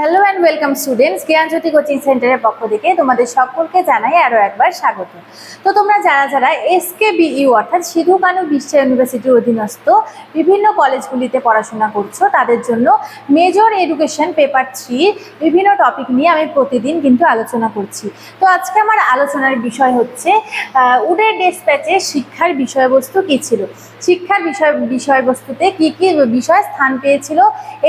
Hello and welcome students Gyanjyoti coaching সেন্টারের পক্ষ থেকে তোমাদের সকলকে জানাই আরও একবার স্বাগত। তো তোমরা যারা যারা এসকে বিইউ অর্থাৎ সিধু কানু বিশ্ব ইউনিভার্সিটির অধীনস্থ বিভিন্ন কলেজগুলিতে পড়াশোনা করছ, তাদের জন্য মেজর এডুকেশন পেপার থ্রি বিভিন্ন টপিক নিয়ে আমি প্রতিদিন কিন্তু আলোচনা করছি। তো আজকে আমার আলোচনার বিষয় হচ্ছে উডের ডেসপ্যাচে শিক্ষার বিষয়বস্তু কী ছিল? শিক্ষার বিষয়, বিষয়বস্তুতে কী কী বিষয় স্থান পেয়েছিল?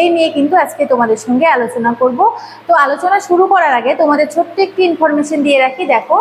এই নিয়ে কিন্তু আজকে তোমাদের সঙ্গে আলোচনা করব। তো আলোচনা শুরু করার আগে তোমাদের ছোট্ট একটি ইনফরমেশন দিয়ে রাখি। দেখো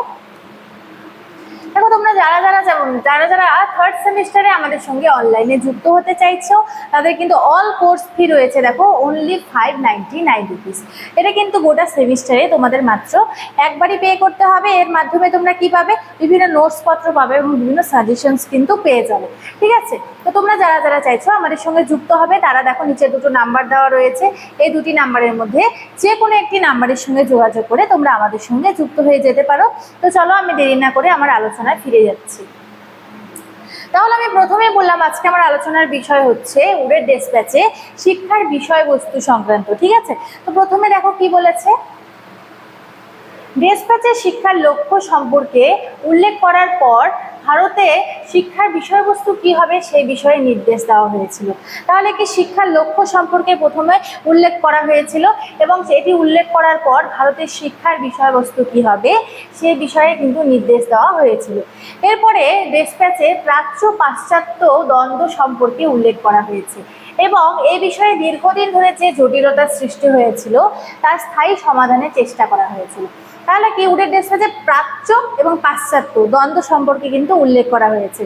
দেখো তোমরা যারা যারা যারা- যারা যারা থার্ড সেমিস্টারে আমাদের সঙ্গে অনলাইনে যুক্ত হতে চাইছো, তাদের কিন্তু অল কোর্স ফি রয়েছে, দেখো only five ninety nine rupees এটা কিন্তু গোটা সেমিস্টারে তোমাদের মাত্র একবারই পে করতে হবে। এর মাধ্যমে তোমরা কি পাবে? বিভিন্ন নোটস পত্র পাবে এবং বিভিন্ন সাজেশনস কিন্তু পেয়ে যাবে। ঠিক আছে? তো তোমরা যারা যারা চাইছো আমাদের সঙ্গে যুক্ত হবে, তারা দেখো নিচে দুটো নাম্বার দেওয়া রয়েছে। এই দুটি নাম্বারের মধ্যে যে কোনো একটি নাম্বারের সঙ্গে যোগাযোগ করে তোমরা আমাদের সঙ্গে যুক্ত হয়ে যেতে পারো। তো চলো আমি দেরি না করে আমার আলোচনায় ফিরে যাচ্ছি। তাহলে আমি প্রথমে বললাম, আজকে আমার আলোচনার বিষয় হচ্ছে উডের ডেসপ্যাচে শিক্ষার বিষয়বস্তু সংক্রান্ত, ঠিক আছে? তো প্রথমে দেখো কি বলেছে? ডেসপ্যাচে শিক্ষার লক্ষ্য সম্পর্কে উল্লেখ করার পর ভারতে শিক্ষার বিষয়বস্তু কি হবে সেই বিষয়ে নির্দেশ দেওয়া হয়েছিল। তাহলে কি শিক্ষার লক্ষ্য সম্পর্কে প্রথমে উল্লেখ করা হয়েছিল এবং সেটি উল্লেখ করার পর ভারতের শিক্ষার বিষয়বস্তু কি হবে সেই বিষয়ে কিন্তু নির্দেশ দেওয়া হয়েছিল। এরপরে ডেসপ্যাচে প্রাচ্য পাশ্চাত্য দ্বন্দ্ব সম্পর্কে উল্লেখ করা হয়েছে এবং এই বিষয়ে দীর্ঘদিন ধরে যে জটিলতার সৃষ্টি হয়েছিল, তার স্থায়ী সমাধানের চেষ্টা করা হয়েছিল। তাহলে কি উডের ডেসপ্যাচে প্রাচ্য এবং পাশ্চাত্য দ্বন্দ্ব সম্পর্কে কিন্তু উল্লেখ করা হয়েছে।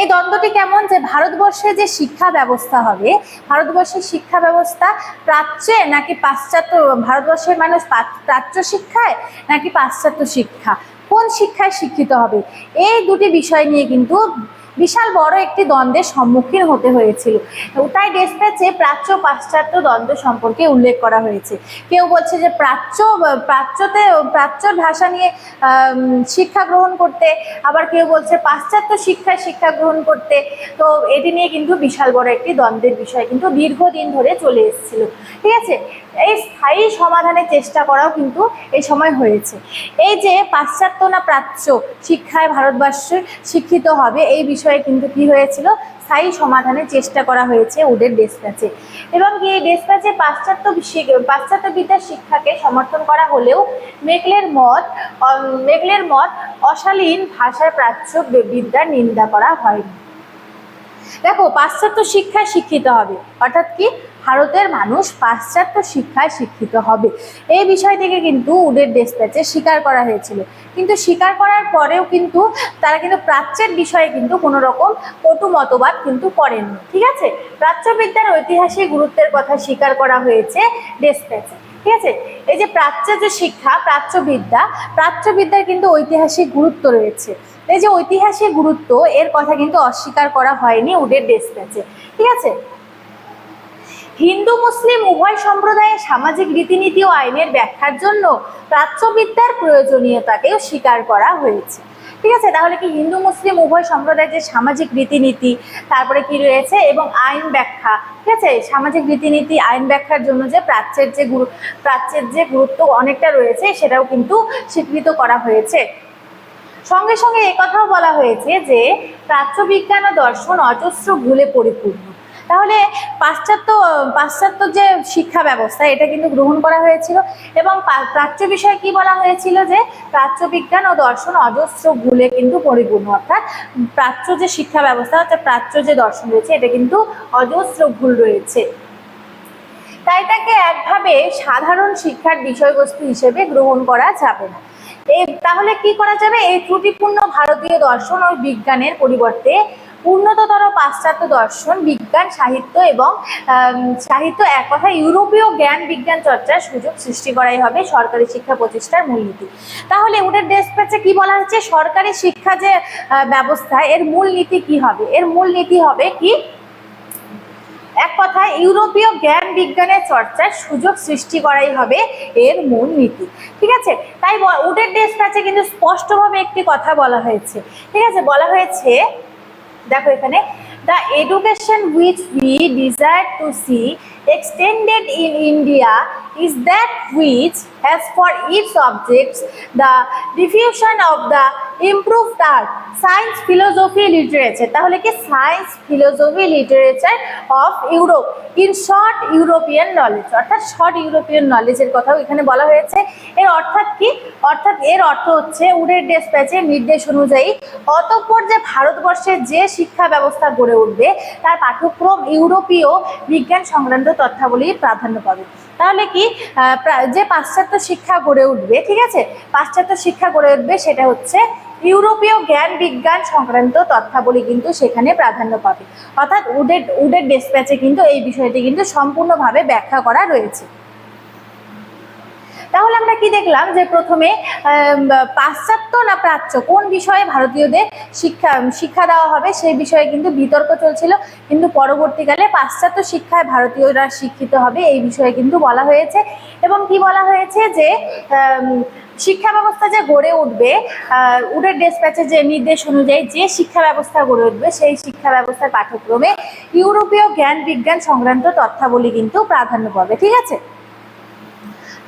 এই দ্বন্দ্বটি কেমন যে ভারতবর্ষে যে শিক্ষা ব্যবস্থা হবে, ভারতবর্ষের শিক্ষা ব্যবস্থা প্রাচ্যে নাকি পাশ্চাত্য, ভারতবর্ষের মানুষ প্রাচ্য শিক্ষায় নাকি পাশ্চাত্য শিক্ষা? কোন শিক্ষায় শিক্ষিত হবে? এই দুটি বিষয় নিয়ে কিন্তু বিশাল বড় একটি দ্বন্দ্বের সম্মুখীন হতে হয়েছিল। তাই ডেসপ্যাচে প্রাচ্য পাশ্চাত্য দ্বন্দ্ব সম্পর্কে উল্লেখ করা হয়েছে। কেউ বলছে যে প্রাচ্য, প্রাচ্যতে, প্রাচ্যর ভাষা নিয়ে শিক্ষা গ্রহণ করতে, আবার কেউ বলছে পাশ্চাত্য শিক্ষায় শিক্ষা গ্রহণ করতে। তো এটি নিয়ে কিন্তু বিশাল বড় একটি দ্বন্দ্বের বিষয় কিন্তু দীর্ঘদিন ধরে চলে এসেছিল। ঠিক আছে? এই স্থায়ী সমাধানের চেষ্টা করাও কিন্তু এই সময় হয়েছে। এই যে পাশ্চাত্য না প্রাচ্য শিক্ষায় ভারতবর্ষ শিক্ষিত হবে, এই বিষয়ে কিন্তু কি হয়েছিল? স্থায়ী সমাধানের চেষ্টা করা হয়েছে ওদের ডেসপ্যাচে। এবং এই ডেসপ্যাচে পাশ্চাত্য পাশ্চাত্য বিদ্যার শিক্ষাকে সমর্থন করা হলেও মেকলের মত মেকলের মত অশালীন ভাষার প্রাচ্য বিদ্যার নিন্দা করা হয়নি। দেখো, পাশ্চাত্য শিক্ষায় শিক্ষিত হবে। অর্থাৎ কি? ভারতের মানুষ পাশ্চাত্য শিক্ষায় শিক্ষিত হবে। এই বিষয় থেকে কিন্তু উডের ডেসপ্যাচে স্বীকার করা হয়েছিল। কিন্তু স্বীকার করার পরেও কিন্তু তারা কিন্তু প্রাচ্যের বিষয়ে কিন্তু কোনো রকম কটু মতবাদ কিন্তু করেননি। ঠিক আছে? প্রাচ্যবিদ্যার ঐতিহাসিক গুরুত্বের কথা স্বীকার করা হয়েছে ডেসপ্যাচে। ঠিক আছে? এই যে প্রাচ্য যে শিক্ষা, প্রাচ্যবিদ্যা, প্রাচ্যবিদ্যার কিন্তু ঐতিহাসিক গুরুত্ব রয়েছে। এই যে ঐতিহাসিক গুরুত্ব, এর কথা কিন্তু অস্বীকার করা হয়নি উডের ডেসপ্যাচে। ঠিক আছে? হিন্দু, মুসলিম উভয় সম্প্রদায়ের সামাজিক রীতিনীতি ও আইনের ব্যাখ্যার জন্য প্রাচ্যবিদ্যার প্রয়োজনীয়তাকেও স্বীকার করা হয়েছে। ঠিক আছে? তাহলে কি হিন্দু, মুসলিম উভয় সম্প্রদায়ের যে সামাজিক রীতিনীতি, তারপরে কি রয়েছে? এবং আইন ব্যাখ্যা। ঠিক আছে? সামাজিক রীতিনীতি, আইন ব্যাখ্যার জন্য যে প্রাচ্যের যে গুরু, প্রাচ্যের যে গুরুত্ব অনেকটা রয়েছে, সেটাও কিন্তু স্বীকৃত করা হয়েছে। সঙ্গে সঙ্গে কথাও বলা হয়েছে যে, প্রাচ্যবিজ্ঞান ও দর্শন অজস্র ভুলে পরিপূর্ণ। তাহলে পাশ্চাত্য পাশ্চাত্য যে শিক্ষা ব্যবস্থা, এটা কিন্তু গ্রহণ করা হয়েছিল। এবং প্রাচ্য বিষয়ে কি বলা হয়েছিল যে প্রাচ্যবিজ্ঞান ও দর্শন অজস্র ভুলে কিন্তু পরিপূর্ণ। অর্থাৎ প্রাচ্য যে শিক্ষা ব্যবস্থা অর্থাৎ প্রাচ্য যে দর্শন রয়েছে, এটা কিন্তু অজস্র ভুল রয়েছে। তাই তাকে একভাবে সাধারণ শিক্ষার বিষয়বস্তু হিসেবে গ্রহণ করা যাবে না। তাহলে কি করা যাবে? এই ত্রুটিপূর্ণ ভারতীয় দর্শন ও বিজ্ঞানের পরিবর্তে উন্নততর পাশ্চাত্য দর্শন, বিজ্ঞান, সাহিত্য এবং সাহিত্য এক কথা ইউরোপীয় জ্ঞান বিজ্ঞান চর্চার সুযোগ সৃষ্টি করাই হবে সরকারি শিক্ষা প্রতিষ্ঠার মূলনীতি। তাহলে ওদের ডেসপ্যাচে কি বলা হচ্ছে? সরকারি শিক্ষা যে ব্যবস্থা, এর মূল নীতি কি হবে? এর মূল নীতি হবে কি? এক কথায় ইউরোপীয় জ্ঞান বিজ্ঞানের চর্চার সুযোগ সৃষ্টি করাই হবে এর মূল নীতি ঠিক আছে? তাই উডের ডেসপ্যাচে কিন্তু স্পষ্টভাবে একটি কথা বলা হয়েছে। ঠিক আছে? বলা হয়েছে দেখো এখানে the education which we desire to see extended in India is that which has for its objects the diffusion of the improved art, science philosophy, literature তাহলে কি science philosophy literature of Europe in short European knowledge অর্থাৎ short European নলেজের কথাও এখানে বলা হয়েছে। এর অর্থাৎ কি? অর্থাৎ এর অর্থ হচ্ছে উডের ডেসপ্যাচের নির্দেশ অনুযায়ী অতঃপর যে ভারতবর্ষের যে শিক্ষা ব্যবস্থা গড়ে উঠবে তার পাঠ্যক্রম ইউরোপীয় বিজ্ঞান সংক্রান্ত তথ্যাবলী প্রাধান্য পাবে। তাহলে কি? যে পাশ্চাত্য শিক্ষা গড়ে উঠবে ঠিক আছে? পাশ্চাত্য শিক্ষা গড়ে উঠবে সেটা হচ্ছে ইউরোপীয় জ্ঞান বিজ্ঞান সংক্রান্ত তথ্যাবলী কিন্তু সেখানে প্রাধান্য পাবে। অর্থাৎ উডের উডের ডেসপ্যাচে কিন্তু এই বিষয়টি কিন্তু সম্পূর্ণভাবে ব্যাখ্যা করা রয়েছে। তাহলে আমরা কি দেখলাম যে প্রথমে পাশ্চাত্য না প্রাচ্য? কোন বিষয়ে ভারতীয়দের শিক্ষা শিক্ষা দেওয়া হবে? সেই বিষয়ে কিন্তু বিতর্ক চলছিল। কিন্তু পরবর্তীকালে পাশ্চাত্য শিক্ষায় ভারতীয়রা শিক্ষিত হবে, এই বিষয়ে কিন্তু বলা হয়েছে। এবং কি বলা হয়েছে যে শিক্ষা ব্যবস্থা যে গড়ে উঠবে উডের ডেসপ্যাচের যে নির্দেশ অনুযায়ী যে শিক্ষা ব্যবস্থা গড়ে উঠবে, সেই শিক্ষা ব্যবস্থার পাঠ্যক্রমে ইউরোপীয় জ্ঞান বিজ্ঞান সংক্রান্ত তথ্যাবলী কিন্তু প্রাধান্য পাবে। ঠিক আছে?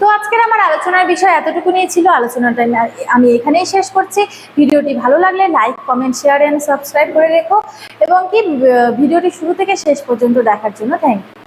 তো আজকের আমার আলোচনার বিষয় এতটুকু নিয়ে ছিল। আলোচনাটা আমি- এখানেই শেষ করছি। ভিডিওটি ভালো লাগলে like, comment, share and subscribe করে রেখো। এবং কি ভিডিওটি শুরু থেকে শেষ পর্যন্ত দেখার জন্য থ্যাংক ইউ